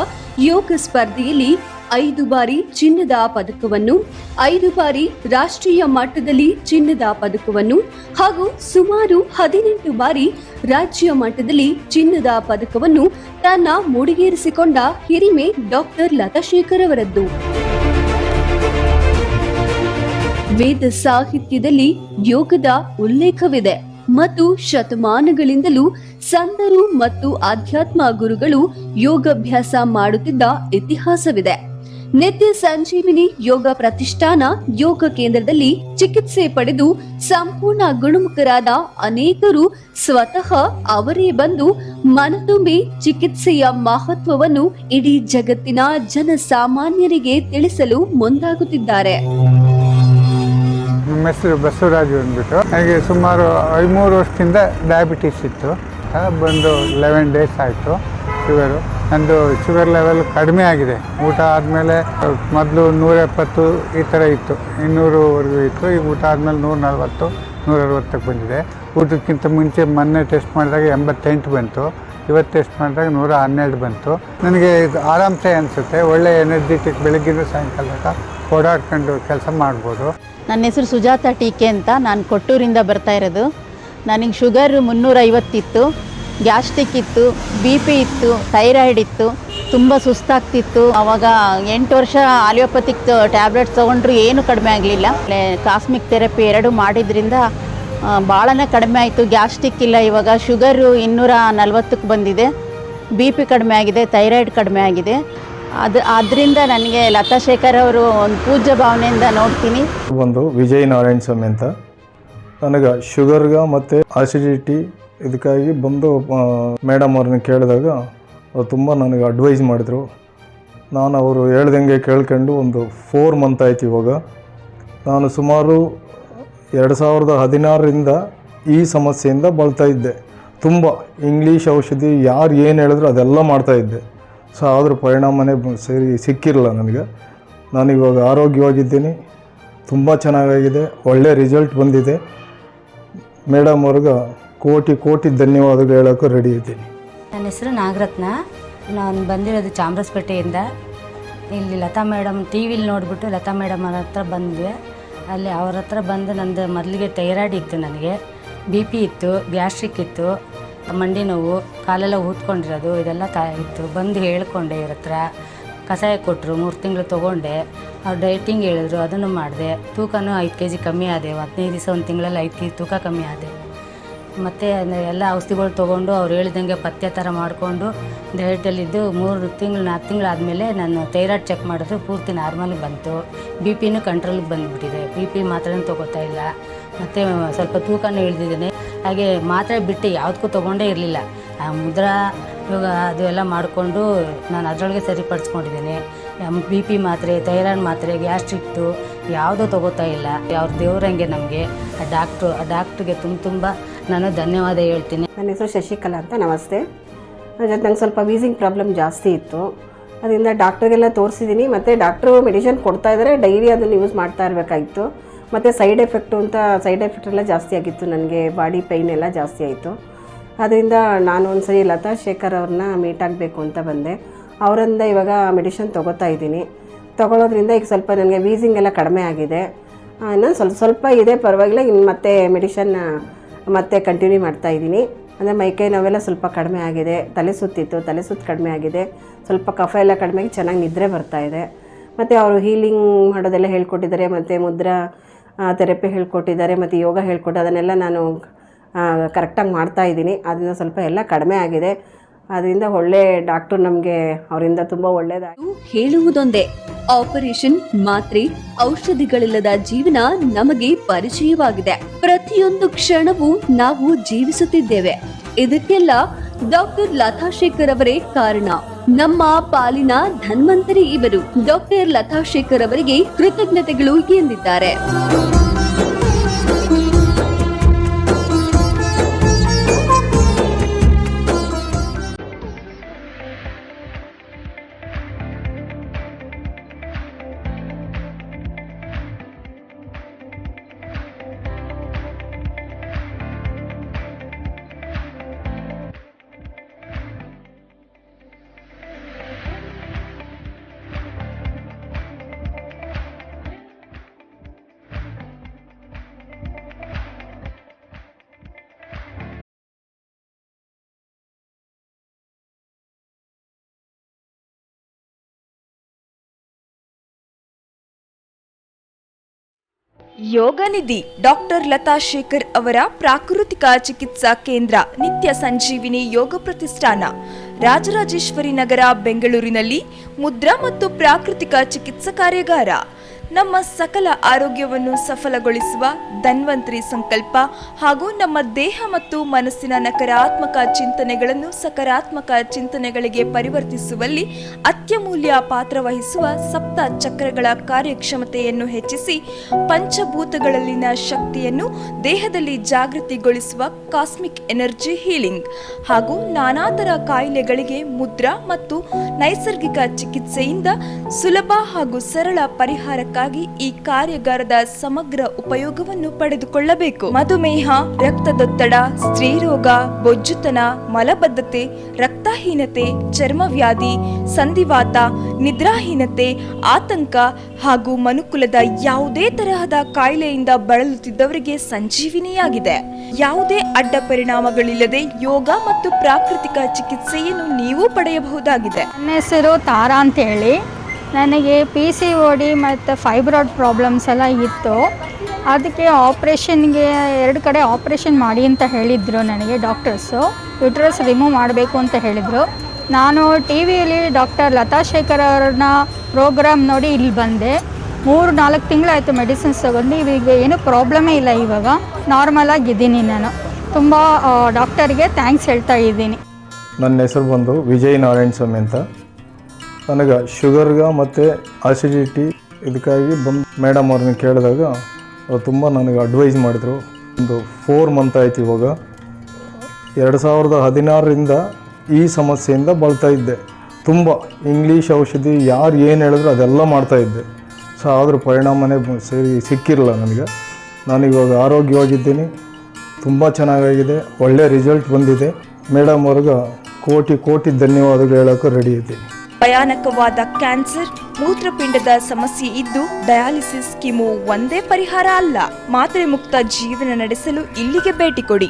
[SPEAKER 13] ಯೋಗ ಸ್ಪರ್ಧೆಯಲ್ಲಿ ಐದು ಬಾರಿ ಚಿನ್ನದ ಪದಕವನ್ನು, ಐದು ಬಾರಿ ರಾಷ್ಟ್ರೀಯ ಮಟ್ಟದಲ್ಲಿ ಚಿನ್ನದ ಪದಕವನ್ನು ಹಾಗೂ ಸುಮಾರು ಹದಿನೆಂಟು ಬಾರಿ ರಾಜ್ಯ ಮಟ್ಟದಲ್ಲಿ ಚಿನ್ನದ ಪದಕವನ್ನು ತನ್ನ ಮುಡಿಗೇರಿಸಿಕೊಂಡ ಹಿರಿಮೆ ಡಾಕ್ಟರ್ ಲತಾಶೇಖರ್ ಅವರದ್ದು. ವೇದ ಸಾಹಿತ್ಯದಲ್ಲಿ ಯೋಗದ ಉಲ್ಲೇಖವಿದೆ ಮತ್ತು ಶತಮಾನಗಳಿಂದಲೂ ಸಂತರು ಮತ್ತು ಆಧ್ಯಾತ್ಮ ಗುರುಗಳು ಯೋಗಾಭ್ಯಾಸ ಮಾಡುತ್ತಿದ್ದ ಇತಿಹಾಸವಿದೆ. ನಿತ್ಯ ಸಂಜೀವಿನಿ ಯೋಗ ಪ್ರತಿಷ್ಠಾನ ಯೋಗ ಕೇಂದ್ರದಲ್ಲಿ ಚಿಕಿತ್ಸೆ ಪಡೆದು ಸಂಪೂರ್ಣ ಗುಣಮುಖರಾದ ಅನೇಕರು ಸ್ವತಃ ಅವರೇ ಬಂದು ಮನತುಂಬಿ ಚಿಕಿತ್ಸೆಯ ಮಹತ್ವವನ್ನು ಇಡೀ ಜಗತ್ತಿನ ಜನಸಾಮಾನ್ಯರಿಗೆ ತಿಳಿಸಲು ಮುಂದಾಗುತ್ತಿದ್ದಾರೆ.
[SPEAKER 14] ನಿಮ್ಮ ಹೆಸರು ಬಸವರಾಜು ಅಂದ್ಬಿಟ್ಟು. ನನಗೆ ಸುಮಾರು ಐಮೂರು ವರ್ಷದಿಂದ ಡಯಾಬಿಟಿಸ್ ಇತ್ತು. ಬಂದು ಲೆವೆನ್ ಡೇಸ್ ಆಯಿತು. ಶುಗರು. ನಂದು ಶುಗರ್ ಲೆವೆಲ್ ಕಡಿಮೆ ಆಗಿದೆ. ಊಟ ಆದಮೇಲೆ ಮೊದಲು ನೂರ ಎಪ್ಪತ್ತು ಈ ಥರ ಇತ್ತು. ಇನ್ನೂರುವರೆಗೂ ಇತ್ತು. ಈಗ ಊಟ ಆದಮೇಲೆ ನೂರ ನಲ್ವತ್ತು ನೂರ ಅರವತ್ತಕ್ಕೆ ಬಂದಿದೆ. ಊಟಕ್ಕಿಂತ ಮುಂಚೆ ಮೊನ್ನೆ ಟೆಸ್ಟ್ ಮಾಡಿದಾಗ ಎಂಬತ್ತೆಂಟು ಬಂತು. ಇವತ್ತು ಟೆಸ್ಟ್ ಮಾಡಿದಾಗ ನೂರ ಹನ್ನೆರಡು ಬಂತು. ನನಗೆ ಇದು ಆರಾಮ್ಸೆ ಅನಿಸುತ್ತೆ. ಒಳ್ಳೆ ಎನರ್ಜಿಟಿಕ್ ಬೆಳಗ್ಗಿಂದ ಸಾಯಂಕಾಲ ಓಡಾಡ್ಕೊಂಡು ಕೆಲಸ ಮಾಡ್ಬೋದು.
[SPEAKER 10] ನನ್ನ ಹೆಸರು ಸುಜಾತ ಟೀಕೆ ಅಂತ. ನಾನು ಕೊಟ್ಟೂರಿಂದ ಬರ್ತಾ ಇರೋದು. ನನಗೆ ಶುಗರ್ ಮುನ್ನೂರೈವತ್ತಿತ್ತು ಗ್ಯಾಸ್ಟ್ರಿಕ್ ಇತ್ತು ಬಿ ಪಿ ಇತ್ತು, ಥೈರಾಯ್ಡ್ ಇತ್ತು, ತುಂಬ ಸುಸ್ತಾಗ್ತಿತ್ತು. ಆವಾಗ ಎಂಟು ವರ್ಷ ಆಲಿಯೋಪತಿಕ್ ಟ್ಯಾಬ್ಲೆಟ್ಸ್ ತೊಗೊಂಡ್ರು ಏನು ಕಡಿಮೆ ಆಗಲಿಲ್ಲ. ಕಾಸ್ಮಿಕ್ ಥೆರಪಿ ಎರಡು ಮಾಡಿದ್ರಿಂದ ಭಾಳನೇ ಕಡಿಮೆ ಆಯಿತು. ಗ್ಯಾಸ್ಟಿಕ್ ಇಲ್ಲ, ಇವಾಗ ಶುಗರು ಇನ್ನೂರ ನಲ್ವತ್ತಕ್ಕೆ ಬಂದಿದೆ. ಬಿ ಪಿ ಕಡಿಮೆ ಆಗಿದೆ, ಥೈರಾಯ್ಡ್ ಕಡಿಮೆ ಆಗಿದೆ. ಅದು ಅದರಿಂದ ನನಗೆ ಲತಾ ಶೇಖರ್ ಅವರು ಒಂದು ಪೂಜ್ಯ ಭಾವನೆಯಿಂದ ನೋಡ್ತೀನಿ.
[SPEAKER 15] ಒಂದು ವಿಜಯ್ ನಾರಾಯಣ ಸ್ವಾಮಿ ಅಂತ. ನನಗೆ ಶುಗರ್ಗ ಮತ್ತು ಆಸಿಡಿಟಿ ಇದಕ್ಕಾಗಿ ಬಂದು ಮೇಡಮ್ ಅವ್ರನ್ನ ಕೇಳಿದಾಗ ಅವ್ರು ತುಂಬ ನನಗೆ ಅಡ್ವೈಸ್ ಮಾಡಿದರು. ನಾನು ಅವರು ಹೇಳ್ದಂಗೆ ಕೇಳ್ಕೊಂಡು ಒಂದು ಫೋರ್ ಮಂತ್ ಆಯ್ತು ಇವಾಗ. ನಾನು ಸುಮಾರು ಎರಡು ಸಾವಿರದ ಹದಿನಾರರಿಂದ ಈ ಸಮಸ್ಯೆಯಿಂದ ಬಳ್ತಾ ಇದ್ದೆ. ತುಂಬ ಇಂಗ್ಲೀಷ್ ಔಷಧಿ ಯಾರು ಏನು ಹೇಳಿದ್ರು ಅದೆಲ್ಲ ಮಾಡ್ತಾಯಿದ್ದೆ ಸೊ ಆದರೂ ಪರಿಣಾಮನೇ ಸರಿ ಸಿಕ್ಕಿರಲ್ಲ ನನಗೆ. ನಾನಿವಾಗ ಆರೋಗ್ಯವಾಗಿದ್ದೀನಿ. ತುಂಬ ಚೆನ್ನಾಗಾಗಿದೆ. ಒಳ್ಳೆ ರಿಸಲ್ಟ್ ಬಂದಿದೆ. ಮೇಡಮ್ ಅವ್ರಿಗೆ ಕೋಟಿ ಕೋಟಿ ಧನ್ಯವಾದಗಳು ಹೇಳೋಕ್ಕೂ ರೆಡಿ ಇದ್ದೀನಿ.
[SPEAKER 16] ನನ್ನ ಹೆಸರು ನಾಗರತ್ನ. ನಾನು ಬಂದಿರೋದು ಚಾಮರಾಜಪೇಟೆಯಿಂದ. ಇಲ್ಲಿ ಲತಾ ಮೇಡಮ್ ಟಿ ವಿಲಿ ನೋಡಿಬಿಟ್ಟು ಲತಾ ಮೇಡಮ್ ಅವ್ರ ಹತ್ರ ಬಂದ್ವಿ. ಅಲ್ಲಿ ಅವ್ರ ಹತ್ರ ಬಂದು ನಂದು ಮೊದಲಿಗೆ ಥೈರಾಯ್ಡ್ ಇತ್ತು ನನಗೆ. ಬಿ ಪಿ ಇತ್ತು ಗ್ಯಾಸ್ಟ್ರಿಕ್ ಇತ್ತು, ಮಂಡಿ ನೋವು, ಕಾಲೆಲ್ಲ ಊದ್ಕೊಂಡಿರೋದು, ಇದೆಲ್ಲ ತ ಇತ್ತು. ಬಂದು ಹೇಳ್ಕೊಂಡೆ ಇವ್ರ ಹತ್ರ. ಕಷಾಯ ಕೊಟ್ಟರು ಮೂರು ತಿಂಗಳು ತೊಗೊಂಡೆ. ಅವ್ರು ಡಯಟಿಂಗ್ ಹೇಳಿದ್ರು, ಅದನ್ನು ಮಾಡಿದೆ. ತೂಕನೂ ಐದು ಕೆ ಜಿ ಕಮ್ಮಿ ಆದೆ. ಹದಿನೈದು ದಿವಸ, ಒಂದು ತಿಂಗಳಲ್ಲಿ ಐದು ಕೆ ಜಿ ತೂಕ ಕಮ್ಮಿ ಆದೆ. ಮತ್ತು ಎಲ್ಲ ಔಷಧಿಗಳು ತೊಗೊಂಡು ಅವ್ರು ಹೇಳಿದಂಗೆ ಪಥ್ಯ ಥರ ಮಾಡಿಕೊಂಡು ಡಯಟಲ್ಲಿದ್ದು ಮೂರು ತಿಂಗಳು, ನಾಲ್ಕು ತಿಂಗಳು ಆದಮೇಲೆ ನಾನು ಥೈರಾಯ್ಡ್ ಚೆಕ್ ಮಾಡಿದ್ರು, ಪೂರ್ತಿ ನಾರ್ಮಲ್ಗೆ ಬಂತು. ಬಿ ಪಿನೂ ಕಂಟ್ರೋಲಿಗೆ ಬಂದುಬಿಟ್ಟಿದೆ. ಬಿ ಪಿ ಮಾತ್ರೆನೂ ತೊಗೋತಾ ಇಲ್ಲ. ಮತ್ತು ಸ್ವಲ್ಪ ತೂಕನೂ ಇಳಿದಿದ್ದೇನೆ. ಹಾಗೆ ಮಾತ್ರೆ ಬಿಟ್ಟು ಯಾವುದಕ್ಕೂ ತೊಗೊಂಡೇ ಇರಲಿಲ್ಲ. ಆ ಮುದ್ರಾ ಇವಾಗ ಅದು ಎಲ್ಲ ಮಾಡಿಕೊಂಡು ನಾನು ಅದರೊಳಗೆ ಸರಿಪಡಿಸ್ಕೊಂಡಿದ್ದೀನಿ. ಬಿ ಪಿ ಮಾತ್ರೆ, ಥೈರಾಯ್ಡ್ ಮಾತ್ರೆ ಗ್ಯಾಸ್ಟ್ರಿಕ್ಟು ಯಾವುದೂ ತೊಗೋತಾ ಇಲ್ಲ. ಅವ್ರ ದೇವ್ರಂಗೆ ನಮಗೆ. ಆ ಡಾಕ್ಟ್ರು, ಆ ಡಾಕ್ಟ್ರಿಗೆ ತುಂಬ ತುಂಬ ನಾನು ಧನ್ಯವಾದ ಹೇಳ್ತೀನಿ.
[SPEAKER 17] ನನ್ನ ಹೆಸರು ಶಶಿಕಲಾ ಅಂತ, ನಮಸ್ತೆ. ಜೊತೆ ನಂಗೆ ಸ್ವಲ್ಪ ವೀಸಿಂಗ್ ಪ್ರಾಬ್ಲಮ್ ಜಾಸ್ತಿ ಇತ್ತು. ಅದರಿಂದ ಡಾಕ್ಟ್ರಿಗೆಲ್ಲ ತೋರಿಸಿದ್ದೀನಿ ಮತ್ತು ಡಾಕ್ಟ್ರು ಮೆಡಿಷನ್ ಕೊಡ್ತಾ ಇದ್ದಾರೆ ಡೈಲಿ ಅದನ್ನು ಯೂಸ್ ಮಾಡ್ತಾ ಇರಬೇಕಾಗಿತ್ತು. ಮತ್ತು ಸೈಡ್ ಎಫೆಕ್ಟು ಅಂತ ಸೈಡ್ ಎಫೆಕ್ಟ್ ಎಲ್ಲ ಜಾಸ್ತಿ ಆಗಿತ್ತು ನನಗೆ, ಬಾಡಿ ಪೈನ್ ಎಲ್ಲ ಜಾಸ್ತಿ ಆಯಿತು. ಅದರಿಂದ ನಾನು ಒಂದ್ಸರಿ ಲತಾ ಶೇಖರ್ ಅವ್ರನ್ನ ಮೀಟ್ ಆಗಬೇಕು ಅಂತ ಬಂದೆ. ಅವರಿಂದ ಇವಾಗ ಮೆಡಿಷನ್ ತೊಗೋತಾ ಇದ್ದೀನಿ. ತೊಗೊಳೋದ್ರಿಂದ ಈಗ ಸ್ವಲ್ಪ ನನಗೆ ವೀಸಿಂಗ್ ಎಲ್ಲ ಕಡಿಮೆ ಆಗಿದೆ. ಇನ್ನೊಂದು ಸ್ವಲ್ಪ ಸ್ವಲ್ಪ ಇದೆ, ಪರವಾಗಿಲ್ಲ ಇನ್ನು ಮತ್ತೆ ಮೆಡಿಷನ್ ಮತ್ತೆ ಕಂಟಿನ್ಯೂ ಮಾಡ್ತಾ ಇದ್ದೀನಿ. ಅಂದರೆ ಮೈಕೈ ನೋವೆಲ್ಲ ಸ್ವಲ್ಪ ಕಡಿಮೆ ಆಗಿದೆ. ತಲೆ ಸುತ್ತಿತ್ತು, ತಲೆ ಸುತ್ತು ಕಡಿಮೆ ಆಗಿದೆ. ಸ್ವಲ್ಪ ಕಫ ಎಲ್ಲ ಕಡಿಮೆ ಆಗಿ ಚೆನ್ನಾಗಿ ನಿದ್ರೆ ಬರ್ತಾ ಇದೆ. ಮತ್ತು ಅವರು ಹೀಲಿಂಗ್ ಮಾಡೋದೆಲ್ಲ ಹೇಳ್ಕೊಟ್ಟಿದ್ದಾರೆ. ಮತ್ತು ಮುದ್ರಾ ಥೆರಪಿ ಹೇಳ್ಕೊಟ್ಟಿದ್ದಾರೆ. ಮತ್ತು ಯೋಗ ಹೇಳ್ಕೊಟ್ಟು ಅದನ್ನೆಲ್ಲ ನಾನು ಕರೆಕ್ಟಾಗಿ ಮಾಡ್ತಾ ಇದ್ದೀನಿ. ಅದರಿಂದ ಸ್ವಲ್ಪ ಎಲ್ಲ ಕಡಿಮೆ ಆಗಿದೆ. ಅದರಿಂದ ಒಳ್ಳೆ ಡಾಕ್ಟರ್ ನಮಗೆ ಅವರಿಂದ ತುಂಬಾ ಒಳ್ಳೆಯದಾಗಿ
[SPEAKER 13] ಹೇಳುವುದೊಂದೇ, ಆಪರೇಷನ್ ಮಾತ್ರೆ ಔಷಧಿಗಳಿಲ್ಲದ ಜೀವನ ನಮಗೆ ಪರಿಚಯವಾಗಿದೆ. ಪ್ರತಿಯೊಂದು ಕ್ಷಣವೂ ನಾವು ಜೀವಿಸುತ್ತಿದ್ದೇವೆ. ಇದಕ್ಕೆಲ್ಲ ಡಾಕ್ಟರ್ ಲತಾಶೇಖರ್ ಅವರೇ ಕಾರಣ. ನಮ್ಮ ಪಾಲಿನ ಧನ್ವಂತರಿ ಇವರು, ಡಾಕ್ಟರ್ ಲತಾಶೇಖರ್ ಅವರಿಗೆ ಕೃತಜ್ಞತೆಗಳು ಎಂದಿದ್ದಾರೆ.
[SPEAKER 18] ಯೋಗನಿಧಿ ಡಾಕ್ಟರ್ ಲತಾ ಶೇಖರ್ ಅವರ ಪ್ರಾಕೃತಿಕ ಚಿಕಿತ್ಸಾ ಕೇಂದ್ರ ನಿತ್ಯ ಸಂಜೀವಿನಿ ಯೋಗ ಪ್ರತಿಷ್ಠಾನ. ರಾಜರಾಜೇಶ್ವರಿ ನಗರ, ಬೆಂಗಳೂರಿನಲ್ಲಿ ಮುದ್ರಾ ಮತ್ತು ಪ್ರಾಕೃತಿಕ ಚಿಕಿತ್ಸಾ ಕಾರ್ಯಾಗಾರ. ನಮ್ಮ ಸಕಲ ಆರೋಗ್ಯವನ್ನು ಸಫಲಗೊಳಿಸುವ ಧನ್ವಂತರಿ ಸಂಕಲ್ಪ ಹಾಗೂ ನಮ್ಮ ದೇಹ ಮತ್ತು ಮನಸ್ಸಿನ ನಕಾರಾತ್ಮಕ ಚಿಂತನೆಗಳನ್ನು ಸಕಾರಾತ್ಮಕ ಚಿಂತನೆಗಳಿಗೆ ಪರಿವರ್ತಿಸುವಲ್ಲಿ ಅತ್ಯಮೂಲ್ಯ ಪಾತ್ರ ವಹಿಸುವ ಸಪ್ತ ಚಕ್ರಗಳ ಕಾರ್ಯಕ್ಷಮತೆಯನ್ನು ಹೆಚ್ಚಿಸಿ ಪಂಚಭೂತಗಳಲ್ಲಿನ ಶಕ್ತಿಯನ್ನು ದೇಹದಲ್ಲಿ ಜಾಗೃತಿಗೊಳಿಸುವ ಕಾಸ್ಮಿಕ್ ಎನರ್ಜಿ ಹೀಲಿಂಗ್ ಹಾಗೂ ನಾನಾತರ ಕಾಯಿಲೆಗಳಿಗೆ ಮುದ್ರಾ ಮತ್ತು ನೈಸರ್ಗಿಕ ಚಿಕಿತ್ಸೆಯಿಂದ ಸುಲಭ ಹಾಗೂ ಸರಳ ಪರಿಹಾರಕ್ಕಾಗಿ ಈ ಕಾರ್ಯಾಗಾರದ ಸಮಗ್ರ ಉಪಯೋಗವನ್ನು ಪಡೆದುಕೊಳ್ಳಬೇಕು. ಮಧುಮೇಹ, ರಕ್ತದೊತ್ತಡ, ಸ್ತ್ರೀರೋಗ, ಬೊಜ್ಜುತನ, ಮಲಬದ್ಧತೆ, ರಕ್ತಹೀನತೆ, ಚರ್ಮವ್ಯಾಧಿ, ಸಂಧಿವಾತ, ನಿದ್ರಾಹೀನತೆ, ಆತಂಕ ಹಾಗೂ ಮನುಕುಲದ ಯಾವುದೇ ತರಹದ ಕಾಯಿಲೆಯಿಂದ ಬಳಲುತ್ತಿದ್ದವರಿಗೆ ಸಂಜೀವಿನಿಯಾಗಿದೆ. ಯಾವುದೇ ಅಡ್ಡ ಪರಿಣಾಮಗಳಿಲ್ಲದೆ ಯೋಗ ಮತ್ತು ಪ್ರಾಕೃತಿಕ ಚಿಕಿತ್ಸೆಯನ್ನು ನೀವು ಪಡೆಯಬಹುದಾಗಿದೆ.
[SPEAKER 19] ನನ್ನ ಹೆಸರು ತಾರಾ ಅಂತೇಳಿ. ನನಗೆ ಪಿ ಸಿ ಓ ಡಿ ಮತ್ತು ಫೈಬ್ರಾಯ್ಡ್ ಪ್ರಾಬ್ಲಮ್ಸ್ ಎಲ್ಲ ಇತ್ತು. ಅದಕ್ಕೆ ಆಪ್ರೇಷನ್ಗೆ ಎರಡು ಕಡೆ ಆಪ್ರೇಷನ್ ಮಾಡಿ ಅಂತ ಹೇಳಿದರು ನನಗೆ ಡಾಕ್ಟರ್ಸು ಯುಟ್ರಸ್ ರಿಮೂವ್ ಮಾಡಬೇಕು ಅಂತ ಹೇಳಿದರು. ನಾನು ಟಿ ವಿಯಲ್ಲಿ ಡಾಕ್ಟರ್ ಲತಾ ಶೇಖರ್ ಅವ್ರನ್ನ ಪ್ರೋಗ್ರಾಮ್ ನೋಡಿ ಇಲ್ಲಿ ಬಂದೆ. ಮೂರು ನಾಲ್ಕು ತಿಂಗಳಾಯಿತು ಮೆಡಿಸಿನ್ಸ್ ತಗೊಂಡು. ಇವಾಗ ಏನೂ ಪ್ರಾಬ್ಲಮೇ ಇಲ್ಲ ಇವಾಗ. ನಾರ್ಮಲ್ ಆಗಿದ್ದೀನಿ ನಾನು. ತುಂಬ ಡಾಕ್ಟರ್ಗೆ ಥ್ಯಾಂಕ್ಸ್ ಹೇಳ್ತಾ ಇದ್ದೀನಿ.
[SPEAKER 15] ನನ್ನ ಹೆಸರು ಬಂದು ವಿಜಯ್ ನಾರಾಯಣ ಸ್ವಾಮಿ ಅಂತ. ನನಗೆ ಶುಗರ್ಗೆ ಮತ್ತು ಆಸಿಡಿಟಿ ಇದಕ್ಕಾಗಿ ಬಂದು ಮೇಡಮ್ ಅವ್ರನ್ನ ಕೇಳಿದಾಗ ಅವ್ರು ತುಂಬ ನನಗೆ ಅಡ್ವೈಸ್ ಮಾಡಿದರು. ಒಂದು ಫೋರ್ ಮಂತ್ ಆಯ್ತು ಇವಾಗ. ಎರಡು ಸಾವಿರದ ಹದಿನಾರರಿಂದ ಈ ಸಮಸ್ಯೆಯಿಂದ ಬಳಲ್ತಾ ಇದ್ದೆ. ತುಂಬ ಇಂಗ್ಲೀಷ್ ಔಷಧಿ ಯಾರು ಏನು ಹೇಳಿದ್ರು ಅದೆಲ್ಲ ಮಾಡ್ತಾಯಿದ್ದೆ ಸೊ ಆದರೂ ಪರಿಣಾಮನೇ ಸರಿ ಸಿಕ್ಕಿರಲ್ಲ ನನಗೆ. ನಾನಿವಾಗ ಆರೋಗ್ಯವಾಗಿದ್ದೀನಿ. ತುಂಬ ಚೆನ್ನಾಗಾಗಿದೆ. ಒಳ್ಳೆ ರಿಸಲ್ಟ್ ಬಂದಿದೆ. ಮೇಡಮ್ ಅವ್ರಿಗೆ ಕೋಟಿ ಕೋಟಿ ಧನ್ಯವಾದಗಳು ಹೇಳೋಕ್ಕೂ ರೆಡಿ ಇದ್ದೀನಿ.
[SPEAKER 18] ಭಯಾನಕವಾದ ಕ್ಯಾನ್ಸರ್ ಮೂತ್ರಪಿಂಡದ ಸಮಸ್ಯೆ ಇದ್ದು ಡಯಾಲಿಸಿಸ್ ಕಿಮು ಒಂದೇ ಪರಿಹಾರ ಅಲ್ಲ. ಮಾತ್ರೆ ಮುಕ್ತ ಜೀವನ ನಡೆಸಲು ಇಲ್ಲಿಗೆ ಭೇಟಿ ಕೊಡಿ.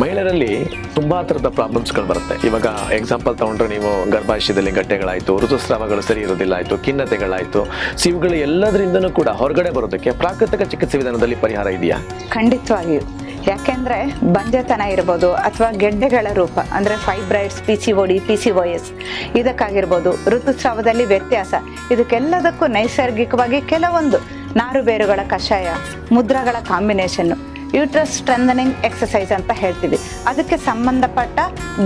[SPEAKER 1] ಮಹಿಳೆಯರಲ್ಲಿ ತುಂಬಾ ತರದ ಪ್ರಾಬ್ಲಮ್ಸ್ಗಳು ಬರುತ್ತೆ. ಇವಾಗ ಎಕ್ಸಾಂಪಲ್ ತಗೊಂಡ್ರೆ ನೀವು ಗರ್ಭಾಶಯದಲ್ಲಿ ಗಟ್ಟೆಗಳಾಯಿತು ಋತುಸ್ರಾವಗಳು ಸರಿ ಇರೋದಿಲ್ಲ ಆಯ್ತು ಖಿನ್ನತೆಗಳಾಯ್ತು ಸೊ ಇವುಗಳು ಎಲ್ಲದರಿಂದನೂ ಕೂಡ ಹೊರಗಡೆ ಬರೋದಕ್ಕೆ ಪ್ರಾಕೃತಿಕ ಚಿಕಿತ್ಸೆ ವಿಧಾನದಲ್ಲಿ ಪರಿಹಾರ ಇದೆಯಾ?
[SPEAKER 2] ಖಂಡಿತವಾಗಿಯೂ. ಯಾಕೆಂದ್ರೆ ಬಂಜೆತನ ಇರ್ಬೋದು ಅಥವಾ ಗೆಡ್ಡೆಗಳ ರೂಪ, ಅಂದ್ರೆ fibroids P C O D P C S ಇದಕ್ಕಾಗಿರ್ಬೋದು ಋತುಸ್ರಾವದಲ್ಲಿ ವ್ಯತ್ಯಾಸ. ಇದಕ್ಕೆಲ್ಲದಕ್ಕೂ ನೈಸರ್ಗಿಕವಾಗಿ ಕೆಲವೊಂದು ನಾರು ಬೇರುಗಳ ಕಷಾಯ, ಮುದ್ರಗಳ ಕಾಂಬಿನೇಷನ್ನು ಯೂಟ್ರಸ್ ಸ್ಟ್ರೆಂದನಿಂಗ್ ಎಕ್ಸಸೈಸ್ ಅಂತ ಹೇಳ್ತೀವಿ. ಅದಕ್ಕೆ ಸಂಬಂಧಪಟ್ಟ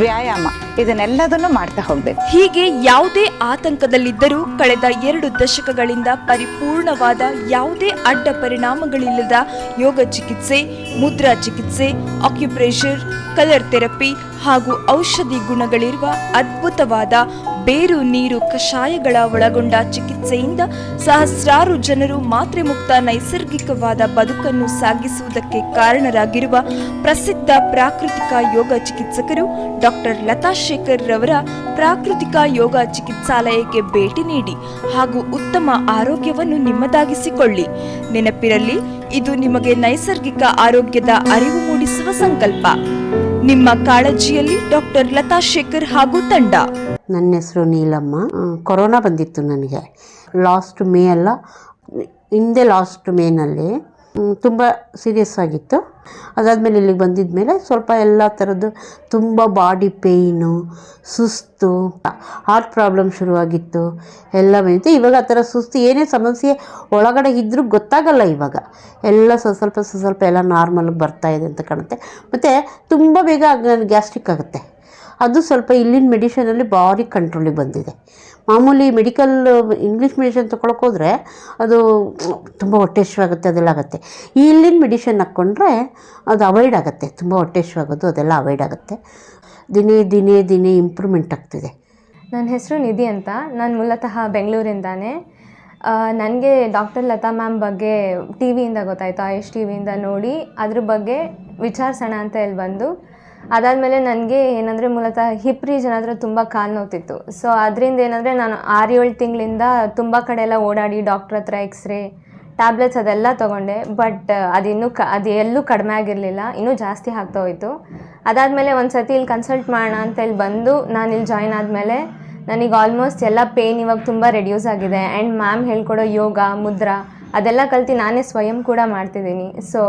[SPEAKER 2] ವ್ಯಾಯಾಮ, ಇದನ್ನೆಲ್ಲದನ್ನು ಮಾಡ್ತಾ ಹೋಗ್ಬೇಕು.
[SPEAKER 18] ಹೀಗೆ ಯಾವುದೇ ಆತಂಕದಲ್ಲಿದ್ದರೂ ಕಳೆದ ಎರಡು ದಶಕಗಳಿಂದ ಪರಿಪೂರ್ಣವಾದ ಯಾವುದೇ ಅಡ್ಡ ಪರಿಣಾಮಗಳಿಲ್ಲದ ಯೋಗ ಚಿಕಿತ್ಸೆ, ಮುದ್ರಾ ಚಿಕಿತ್ಸೆ ಆಕ್ಯುಪ್ರೆಷರ್ ಕಲರ್ ಥೆರಪಿ ಹಾಗೂ ಔಷಧಿ ಗುಣಗಳಿರುವ ಅದ್ಭುತವಾದ ಬೇರು ನೀರು ಕಷಾಯಗಳ ಒಳಗೊಂಡ ಚಿಕಿತ್ಸೆಯಿಂದ ಸಹಸ್ರಾರು ಜನರು ಮಾತ್ರೆ ಮುಕ್ತ ನೈಸರ್ಗಿಕವಾದ ಬದುಕನ್ನು ಸಾಗಿಸುವುದಕ್ಕೆ ಕಾರಣರಾಗಿರುವ ಪ್ರಸಿದ್ಧ ಪ್ರಾಕೃತಿಕ ಯೋಗ ಚಿಕಿತ್ಸಕರು ಡಾಕ್ಟರ್ ಲತಾ ಶೇಖರ್ ರವರ ಪ್ರಾಕೃತಿಕ ಯೋಗ ಚಿಕಿತ್ಸಾಲಯಕ್ಕೆ ಭೇಟಿ ನೀಡಿ ಹಾಗೂ ಉತ್ತಮ ಆರೋಗ್ಯವನ್ನು ನಿಮ್ಮದಾಗಿಸಿಕೊಳ್ಳಿ. ನೆನಪಿರಲಿ, ಇದು ನಿಮಗೆ ನೈಸರ್ಗಿಕ ಆರೋಗ್ಯದ ಅರಿವು ಮೂಡಿಸುವ ಸಂಕಲ್ಪ. ನಿಮ್ಮ ಕಾಳಜಿಯಲ್ಲಿ ಡಾಕ್ಟರ್ ಲತಾ ಶೇಖರ್ ಹಾಗೂ ತಂಡ.
[SPEAKER 20] ನನ್ನ ಹೆಸರು ನೀಲಮ್ಮ. ಕೊರೋನಾ ಬಂದಿತ್ತು ನನಗೆ. ಲಾಸ್ಟ್ ಮೇ ಅಲ್ಲ, ಹಿಂದೆ ಲಾಸ್ಟ್ ಮೇನಲ್ಲಿ ತುಂಬ ಸೀರಿಯಸ್ ಆಗಿತ್ತು. ಅದಾದಮೇಲೆ ಇಲ್ಲಿಗೆ ಬಂದಿದ್ದ ಮೇಲೆ ಸ್ವಲ್ಪ ಎಲ್ಲ ಥರದ್ದು ತುಂಬ ಬಾಡಿ ಪೇಯ್ನು ಸುಸ್ತು ಹಾರ್ಟ್ ಪ್ರಾಬ್ಲಮ್ ಶುರುವಾಗಿತ್ತು. ಎಲ್ಲ ಬಂದಿತ್ತು ಇವಾಗ ಆ ಥರ ಸುಸ್ತು ಏನೇ ಸಮಸ್ಯೆ ಒಳಗಡೆ ಇದ್ದರೂ ಗೊತ್ತಾಗಲ್ಲ ಇವಾಗ. ಎಲ್ಲ ಸ್ವಲ್ಪ ಸ್ವಲ್ಪ ಸ್ವಲ್ಪ ಎಲ್ಲ ನಾರ್ಮಲ್ಗೆ ಬರ್ತಾ ಇದೆ ಅಂತ ಕಾಣುತ್ತೆ. ಮತ್ತು ತುಂಬ ಬೇಗ ಗ್ಯಾಸ್ಟ್ರಿಕ್ ಆಗುತ್ತೆ. ಅದು ಸ್ವಲ್ಪ ಇಲ್ಲಿನ ಮೆಡಿಷನಲ್ಲಿ ಭಾರಿ ಕಂಟ್ರೋಲಿಗೆ ಬಂದಿದೆ. ಮಾಮೂಲಿ ಮೆಡಿಕಲ್ ಇಂಗ್ಲೀಷ್ ಮೆಡಿಷನ್ ತೊಗೊಳಕ್ಕೋದ್ರೆ ಅದು ತುಂಬ ಹೊಟ್ಟೆ ಆಗುತ್ತೆ ಅದೆಲ್ಲ ಆಗುತ್ತೆ. ಈ ಇಲ್ಲಿನ ಮೆಡಿಷನ್ ಹಾಕ್ಕೊಂಡ್ರೆ ಅದು ಅವಾಯ್ಡ್ ಆಗುತ್ತೆ, ತುಂಬ ಹೊಟ್ಟೆ ಆಗೋದು ಅದೆಲ್ಲ ಅವಾಯ್ಡ್ ಆಗುತ್ತೆ. ದಿನೇ ದಿನೇ ದಿನೇ ಇಂಪ್ರೂವ್ಮೆಂಟ್ ಆಗ್ತಿದೆ.
[SPEAKER 21] ನನ್ನ ಹೆಸರು ನಿಧಿ ಅಂತ, ನಾನು ಮೂಲತಃ ಬೆಂಗಳೂರಿಂದಾನೆ. ನನಗೆ ಡಾಕ್ಟರ್ ಲತಾ ಮ್ಯಾಮ್ ಬಗ್ಗೆ ಟಿ ವಿಯಿಂದ ಗೊತ್ತಾಯಿತು ಆಯುಷ್ ಟಿ ವಿಯಿಂದ ನೋಡಿ, ಅದ್ರ ಬಗ್ಗೆ ವಿಚಾರಿಸೋಣ ಅಂತ ಇಲ್ಲಿ ಬಂದು ಅದಾದಮೇಲೆ ನನಗೆ ಏನಂದರೆ ಮೂಲತಃ ಹಿಪ್ ರೀಜನ್ ಹತ್ರ ತುಂಬ ಕಾಲು ನೋತಿತ್ತು ಸೊ ಅದರಿಂದ ಏನಂದರೆ ನಾನು ಆರು ಏಳು ತಿಂಗಳಿಂದ ತುಂಬ ಕಡೆ ಎಲ್ಲ ಓಡಾಡಿ ಡಾಕ್ಟ್ರ್ ಹತ್ರ ಎಕ್ಸ್ರೇ ಟ್ಯಾಬ್ಲೆಟ್ಸ್ ಅದೆಲ್ಲ ತೊಗೊಂಡೆ. ಬಟ್ ಅದಿನ್ನೂ ಕ, ಅದು ಎಲ್ಲೂ ಕಡಿಮೆ ಆಗಿರಲಿಲ್ಲ. ಇನ್ನೂ ಜಾಸ್ತಿ ಆಗ್ತಾ ಹೋಯಿತು. ಅದಾದಮೇಲೆ ಒಂದು ಸತಿ ಇಲ್ಲಿ ಕನ್ಸಲ್ಟ್ ಮಾಡೋಣ ಅಂತ ಹೇಳಿ ಬಂದು ನಾನು ಇಲ್ಲಿ ಜಾಯ್ನ್ ಆದಮೇಲೆ ನನಗೆ ಆಲ್ಮೋಸ್ಟ್ ಎಲ್ಲ ಪೇನ್ ಇವಾಗ ತುಂಬ ರೆಡ್ಯೂಸ್ ಆಗಿದೆ. ಆ್ಯಂಡ್ ಮ್ಯಾಮ್ ಹೇಳ್ಕೊಡೋ ಯೋಗ, ಮುದ್ರಾ ಅದೆಲ್ಲ ಕಲ್ತು ನಾನೇ ಸ್ವಯಂ ಕೂಡ ಮಾಡ್ತಿದ್ದೀನಿ. ಸೊ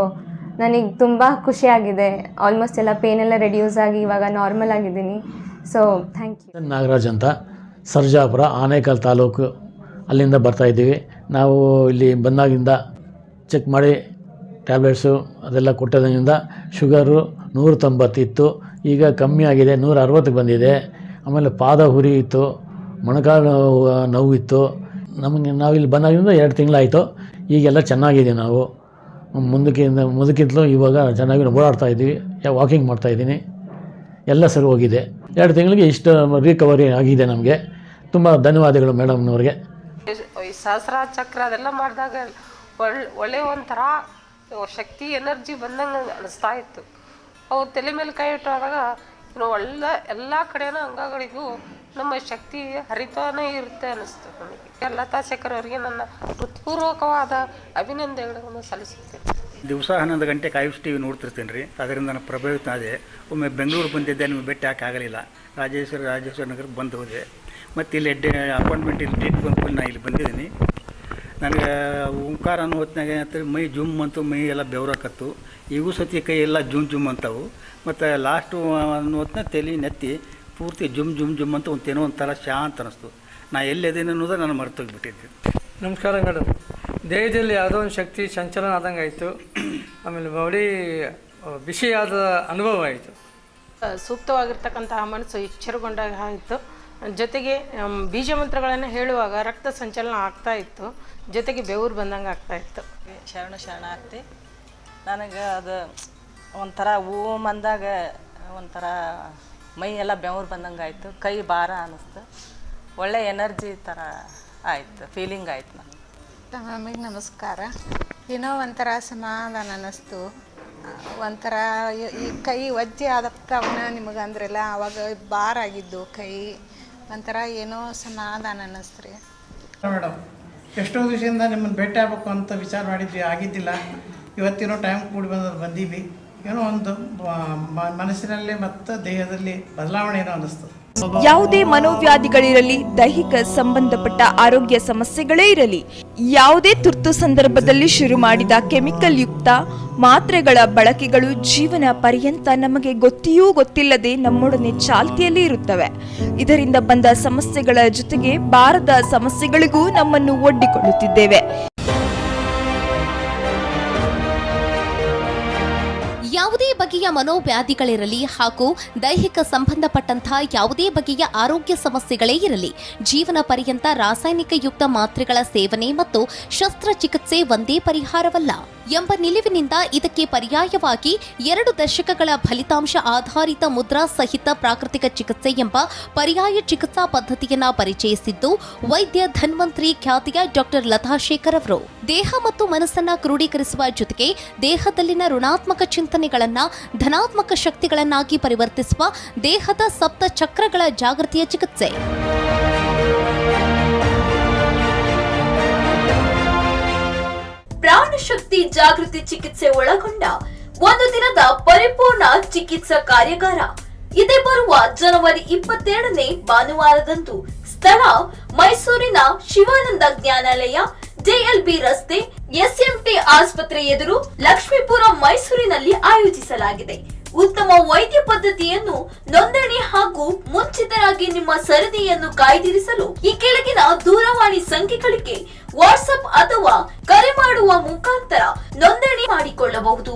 [SPEAKER 21] ನನಗೆ ತುಂಬ ಖುಷಿಯಾಗಿದೆ ಆಲ್ಮೋಸ್ಟ್ ಎಲ್ಲ ಪೇನ್ ಎಲ್ಲ ರೆಡ್ಯೂಸ್ ಆಗಿ ಇವಾಗ ನಾರ್ಮಲ್ ಆಗಿದ್ದೀನಿ. ಸೊ ಥ್ಯಾಂಕ್ ಯು
[SPEAKER 22] ನಾಗರಾಜ್ ಅಂತ. ಸರ್ಜಾಪುರ, ಆನೇಕಲ್ ತಾಲೂಕು ಅಲ್ಲಿಂದ ಬರ್ತಾಯಿದ್ದೀವಿ ನಾವು ಇಲ್ಲಿ ಬಂದಾಗಿಂದ ಚೆಕ್ ಮಾಡಿ ಟ್ಯಾಬ್ಲೆಟ್ಸು ಅದೆಲ್ಲ ಕೊಟ್ಟದ್ರಿಂದ ಶುಗರು ನೂರ ತೊಂಬತ್ತಿತ್ತು. ಈಗ ಕಮ್ಮಿ ಆಗಿದೆ, ನೂರ ಅರವತ್ತಕ್ಕೆ ಬಂದಿದೆ. ಆಮೇಲೆ ಪಾದ ಹುರಿ ಇತ್ತು, ಮೊಣಕಾಲು ನೋವಿತ್ತು ನಮಗೆ ನಾವಿಲ್ಲಿ ಬಂದಾಗಿಂದ ಎರಡು ತಿಂಗಳಾಯಿತು. ಈಗೆಲ್ಲ ಚೆನ್ನಾಗಿದೆ ನಾವು. ಮುಂದಕ್ಕಿಂತ, ಮುಂದಕ್ಕಿಂತಲೂ ಇವಾಗ ಚೆನ್ನಾಗಿ ಓಡಾಡ್ತಾ ಇದ್ದೀವಿ. ವಾಕಿಂಗ್ ಮಾಡ್ತಾಯಿದ್ದೀನಿ ಎಲ್ಲ ಸರಿ ಹೋಗಿದೆ. ಎರಡು ತಿಂಗಳಿಗೆ ಇಷ್ಟು ರಿಕವರಿ ಆಗಿದೆ ನಮಗೆ. ತುಂಬ ಧನ್ಯವಾದಗಳು ಮೇಡಮ್ನವ್ರಿಗೆ
[SPEAKER 23] ಸಹಸ್ರ ಚಕ್ರ ಅದೆಲ್ಲ ಮಾಡಿದಾಗ ಒಳ್ಳೆ ಒಳ್ಳೆ ಒಂಥರ ಶಕ್ತಿ ಎನರ್ಜಿ ಬಂದಂಗೆ ಅನಿಸ್ತಾ ಇತ್ತು. ಅವ್ರು ತಲೆ ಮೇಲೆ ಕೈ ಇಟ್ಟಾದಾಗ ಒಳ್ಳೆ ಎಲ್ಲ ಕಡೆನೂ ಅಂಗಗಳಿಗೂ ನಮ್ಮ ಶಕ್ತಿ ಹರಿತಾನೇ ಇರುತ್ತೆ ಅನಿಸ್ತು ನನಗೆ. ಲತಾ ಶೇಖರ್ ಅವರಿಗೆ ನನ್ನ ಹೃತ್ಪೂರ್ವಕವಾದ ಅಭಿನಂದನೆಗಳನ್ನು ಸಲ್ಲಿಸುತ್ತೇನೆ.
[SPEAKER 24] ದಿವಸ ಹನ್ನೊಂದು ಗಂಟೆ ಕಾಯುಸ್ ಟಿ ವಿ ನೋಡ್ತಿರ್ತೀನಿ ರೀ. ಅದರಿಂದ ನಾನು ಪ್ರಭಾವಿತ ಆದೆ. ಒಮ್ಮೆ ಬೆಂಗಳೂರು ಬಂದಿದ್ದೆ, ನಿಮಗೆ ಭೇಟಿ ಆಗಲಿಲ್ಲ? ರಾಜೇಶ್ವರ ರಾಜೇಶ್ವರ ನಗರಕ್ಕೆ ಬಂದು ಹೋದೆ. ಮತ್ತು ಇಲ್ಲಿ ಡೇ ಅಪಾಯಿಂಟ್ಮೆಂಟ್ ಇಲ್ಲಿ ಡೇಟ್ ಬಂದು ನಾನು ಇಲ್ಲಿ ಬಂದಿದ್ದೀನಿ. ನನಗೆ ಓಂಕಾರ ಅನ್ನೋ ಹೊತ್ತಿನಾಗ ಮೈ ಜುಮ್ ಅಂತು ಮೈ ಎಲ್ಲ ಬೆವರಾಕತ್ತು ಈಗೂ ಸತಿ ಕೈ ಎಲ್ಲ ಜುಮ್ ಜುಮ್ ಅಂತವು. ಮತ್ತು ಲಾಸ್ಟು ಅನ್ನೋ ಹೊತ್ತಿನ ತಲೆ ನೆತ್ತಿ ಪೂರ್ತಿ ಜುಮ್ ಜುಮ್ ಜುಮ್ ಅಂತ ಒಂದು ಏನೋ ಒಂಥರ ಶಾಂತ ಅನ್ನಿಸ್ತು ನಾ ಎಲ್ಲಿದ್ದೀನಿ ಅನ್ನೋದು ನಾನು ಮರ್ತೋಗ್ಬಿಟ್ಟಿದ್ದೆ.
[SPEAKER 25] ನಮಸ್ಕಾರ ಮೇಡಮ್ ದೇಹದಲ್ಲಿ ಯಾವುದೋ ಒಂದು ಶಕ್ತಿ ಸಂಚಲನ ಆದಂಗೆ ಆಯಿತು. ಆಮೇಲೆ ಬಾಡಿ ಬಿಸಿಯಾದ ಅನುಭವ ಆಯಿತು.
[SPEAKER 26] ಸೂಕ್ತವಾಗಿರ್ತಕ್ಕಂತಹ ಮನಸ್ಸು ಎಚ್ಚರಗೊಂಡಾಗ ಆಯಿತು. ಜೊತೆಗೆ ಬೀಜ ಮಂತ್ರಗಳನ್ನು ಹೇಳುವಾಗ ರಕ್ತ ಸಂಚಲನ ಆಗ್ತಾ ಇತ್ತು. ಜೊತೆಗೆ ಬೆವರು ಬಂದಂಗೆ ಆಗ್ತಾ ಇತ್ತು.
[SPEAKER 27] ಶರಣ ಶರಣ ಆಗ್ತಿ. ನನಗೆ ಅದು ಒಂಥರ ಹೂವು ಬಂದಾಗ ಒಂಥರ ಮೈ ಎಲ್ಲ ಬೆವರು ಬಂದಂಗೆ ಆಯಿತು. ಕೈ ಭಾರ ಅನ್ನಿಸ್ತು ಒಳ್ಳೆ ಎನರ್ಜಿ ಥರ ಆಯಿತು ಫೀಲಿಂಗ್ ಆಯಿತು ನನಗೆ
[SPEAKER 28] ನಮಗೆ ನಮಸ್ಕಾರ. ಏನೋ ಒಂಥರ ಸಮಾಧಾನ ಅನ್ನಿಸ್ತು. ಒಂಥರ ಈ- ಕೈ ಒಜ್ಜೆ ಆದಪ್ಪನ ನಿಮಗೆ ಅಂದ್ರಲ್ಲ ಆವಾಗ ಭಾರ ಆಗಿದ್ದು ಕೈ. ಒಂಥರ ಏನೋ ಸಮಾಧಾನ ಅನ್ನಿಸ್ತು ರೀ
[SPEAKER 29] ಮೇಡಮ್. ಎಷ್ಟೋ ದಿವಸದಿಂದ ನಿಮ್ಮನ್ನು ಭೇಟಿ ಆಗಬೇಕು ಅಂತ ವಿಚಾರ ಮಾಡಿದ್ವಿ ಆಗಿದ್ದಿಲ್ಲ. ಇವತ್ತಿನೋ ಟೈಮ್ ಕೂಡಿ ಬಂದ ಬಂದೀವಿ. ಏನೋ ಒಂದು ಮನಸ್ಸಿನಲ್ಲಿ ಮತ್ತು ದೇಹದಲ್ಲಿ ಬದಲಾವಣೆ ಏನೋ ಅನಿಸ್ತದೆ
[SPEAKER 18] ಯಾವುದೇ ಮನೋವ್ಯಾಧಿಗಳಿರಲಿ, ದೈಹಿಕ ಸಂಬಂಧಪಟ್ಟ ಆರೋಗ್ಯ ಸಮಸ್ಯೆಗಳೇ ಇರಲಿ, ಯಾವುದೇ ತುರ್ತು ಸಂದರ್ಭದಲ್ಲಿ ಶುರು ಮಾಡಿದ ಕೆಮಿಕಲ್ ಯುಕ್ತ ಮಾತ್ರೆಗಳ ಬಳಕೆಗಳು ಜೀವನ ಪರ್ಯಂತ ನಮಗೆ ಗೊತ್ತಿಯೂ ಗೊತ್ತಿಲ್ಲದೆ ನಮ್ಮೊಡನೆ ಚಾಲ್ತಿಯಲ್ಲಿ ಇರುತ್ತವೆ. ಇದರಿಂದ ಬಂದ ಸಮಸ್ಯೆಗಳ ಜೊತೆಗೆ ಬಾರದ ಸಮಸ್ಯೆಗಳಿಗೂ ನಮ್ಮನ್ನು ಒಡ್ಡಿಕೊಳ್ಳುತ್ತಿದ್ದೇವೆ.
[SPEAKER 30] ಯಾವುದೇ ಬಗೆಯ ಮನೋವ್ಯಾಧಿಗಳಿರಲಿ ಹಾಗೂ ದೈಹಿಕ ಸಂಬಂಧಪಟ್ಟಂತಹ ಯಾವುದೇ ಬಗೆಯ ಆರೋಗ್ಯ ಸಮಸ್ಯೆಗಳೇ ಇರಲಿ, ಜೀವನ ಪರ್ಯಂತ ರಾಸಾಯನಿಕ ಯುಕ್ತ ಮಾತ್ರೆಗಳ ಸೇವನೆ ಮತ್ತು ಶಸ್ತ್ರಚಿಕಿತ್ಸೆ ಒಂದೇ ಪರಿಹಾರವಲ್ಲ. ಎಂಬ ನಿಲುವಿನಿಂದ ಇದಕ್ಕೆ ಪರ್ಯಾಯವಾಗಿ ಎರಡು ದಶಕಗಳ ಫಲಿತಾಂಶ ಆಧಾರಿತ ಮುದ್ರಾ ಸಹಿತ ಪ್ರಾಕೃತಿಕ ಚಿಕಿತ್ಸೆ ಎಂಬ ಪರ್ಯಾಯ ಚಿಕಿತ್ಸಾ ಪದ್ಧತಿಯನ್ನ ಪರಿಚಯಿಸಿದ್ದು, ವೈದ್ಯ ಧನ್ವಂತ್ರಿ ಖ್ಯಾತಿಯ ಡಾಕ್ಟರ್ ಲತಾಶೇಖರ್ ಅವರು. ದೇಹ ಮತ್ತು ಮನಸ್ಸನ್ನ ಕ್ರೋಢೀಕರಿಸುವ ಜೊತೆಗೆ ದೇಹದಲ್ಲಿನ ಋಣಾತ್ಮಕ ಚಿಂತನೆಗಳನ್ನ ಧನಾತ್ಮಕ ಶಕ್ತಿಗಳನ್ನಾಗಿ ಪರಿವರ್ತಿಸುವ ದೇಹದ ಸಪ್ತ ಚಕ್ರಗಳ ಜಾಗೃತಿಯ ಚಿಕಿತ್ಸೆ.
[SPEAKER 6] ಪ್ರಾಣಶಕ್ತಿ ಜಾಗೃತಿ ಚಿಕಿತ್ಸೆ ಒಳಗೊಂಡ ಒಂದು ದಿನದ ಪರಿಪೂರ್ಣ ಚಿಕಿತ್ಸಾ ಕಾರ್ಯಾಗಾರ. ಇದೇ ಬರುವ ಜನವರಿ ಇಪ್ಪತ್ತೆರಡನೇ ಭಾನುವಾರದಂದು ಸ್ಥಳ ಮೈಸೂರಿನ ಶಿವಾನಂದ ಜ್ಞಾನಾಲಯ ಜೆಎಲ್ಬಿ ರಸ್ತೆ ಎಸ್ಎಂಟಿ ಆಸ್ಪತ್ರೆ ಎದುರು ಲಕ್ಷ್ಮೀಪುರ ಮೈಸೂರಿನಲ್ಲಿ ಆಯೋಜಿಸಲಾಗಿದೆ. ಉತ್ತಮ ವೈದ್ಯ ಪದ್ಧತಿಯನ್ನು ನೋಂದಣಿ ಹಾಗೂ ಮುಂಚಿತರಾಗಿ ನಿಮ್ಮ ಸರದಿಯನ್ನು ಕಾಯ್ದಿರಿಸಲು ಈ ಕೆಳಗಿನ ದೂರವಾಣಿ ಸಂಖ್ಯೆಗಳಿಗೆ ವಾಟ್ಸ್ಆಪ್ ಅಥವಾ ಕರೆ ಮಾಡುವ ಮುಖಾಂತರ ನೋಂದಣಿ ಮಾಡಿಕೊಳ್ಳಬಹುದು.